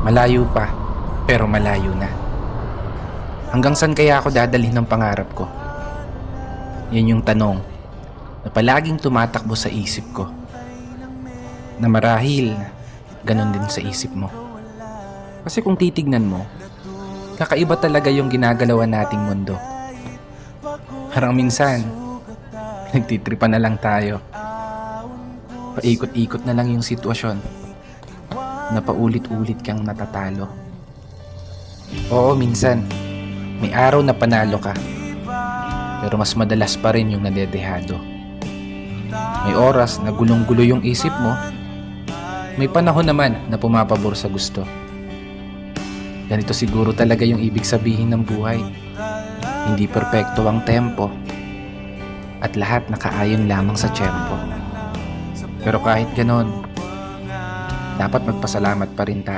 Malayo pa, pero malayo na. Hanggang saan kaya ako dadalhin ng pangarap ko? Yan yung tanong na palaging tumatakbo sa isip ko. Na marahil, ganun din sa isip mo. Kasi kung titignan mo, kakaiba talaga yung ginagalawan nating mundo. Parang minsan, nagtitripan na lang tayo. Paikot-ikot na lang yung sitwasyon na paulit-ulit kang natatalo. Oo, minsan, may araw na panalo ka. Pero mas madalas pa rin yung nadedehado. May oras na gulong-gulo yung isip mo. May panahon naman na pumapabor sa gusto. Ganito siguro talaga yung ibig sabihin ng buhay. Hindi perpekto ang tempo. At lahat nakaayon lamang sa tiyempo. Pero kahit ganon, dapat magpasalamat pa rin tayo.